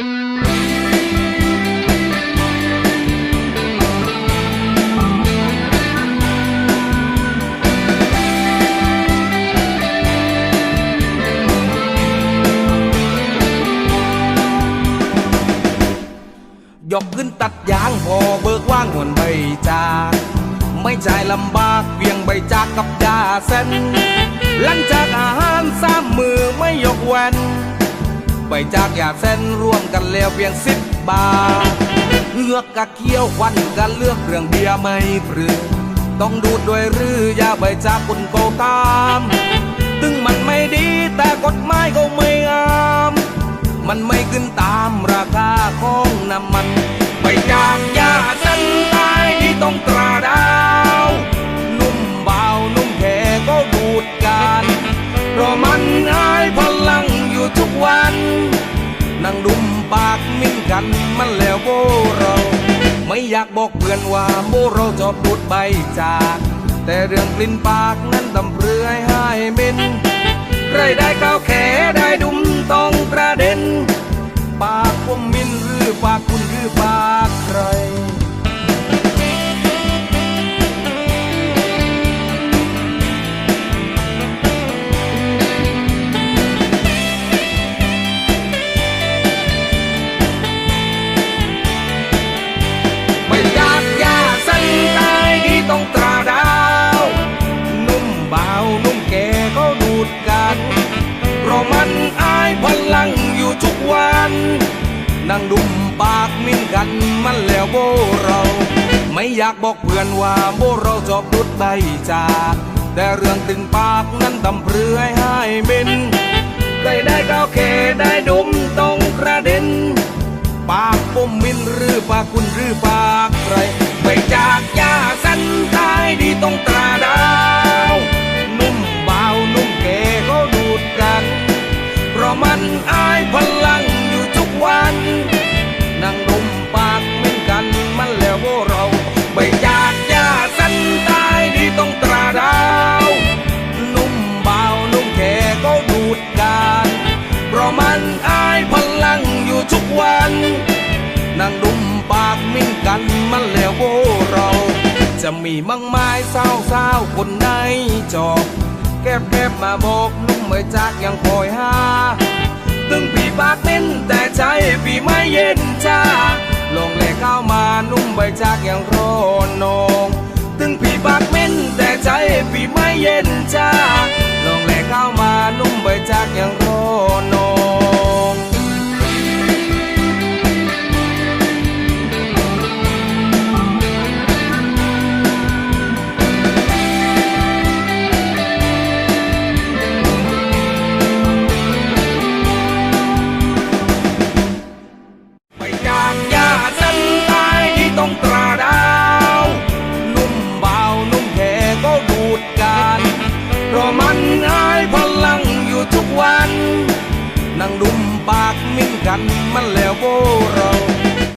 ยกขึ้นตัดยางพอเบิกว่างหวนใบจากไม่ใจ่ลำบากเพียงใบจากกับยาเส้นหลังจากอาหารสามมือไม่ยกเว้น ใบจากยาเส้นร่วมกันแล้วเพียงสิบบาทเงือกกะเคี้ยวควันกันเลือกเรื่องเบียร์ไม่ปรือต้องดูดด้วยหรือยาใบจากคุณโกตามถึงมันไม่ดีแต่กฎหมายก็ไม่งาม มันไม่ขึ้นตามราคาของน้ำมัน ไปจากยาสันตายที่ต้องตราดาว นุ่มเบานุ่มแค่ก็ดูดกันเพราะมัน วันนั่งดุมปากมิ้นกันมันแล้วโบเรา ไม่อยากบอกเพื่อนว่าโบเราจอบดูดใบจาก แต่เรื่องกลิ่นปากนั้นตำเรือให้หายเม็นไรได้ข้าวแขได้ดุมต้องกระเด็น ปากผมมินหรือปากคุณหรือปาก นั่งดุมปากมิ้นกันมันแล้วโบเรา ไม่อยากบอกเพื่อนว่าโบเราจอบดุดใบจาก แต่เรื่องตึงปากนั้นตำเปรือให้หายมินเคยได้ก้าวแค่ได้ดุมตรงกระเด็น ปากผมมินหรือปากคุณหรือปาก นั่งดุมปากมิ้นกันมันแล้วโวเรา จะมีมั่งไม้เศร้าเศร้าคนในจอบแก็บแก็บมาบอกนุ่มไม่จากยังคอยหาถึงพี่ปากเน้นแต่ใจพี่ไม่เย็นชาลงแหลกเข้ามานุ่มใบจากยังรอนองถึงพี่ปากเม้นแต่ใจพี่ไม่เย็นชาลงแหลกเข้ามานุ่มใบจากยังรอน นั่งดุมปากมิ่งกันมันแล้ว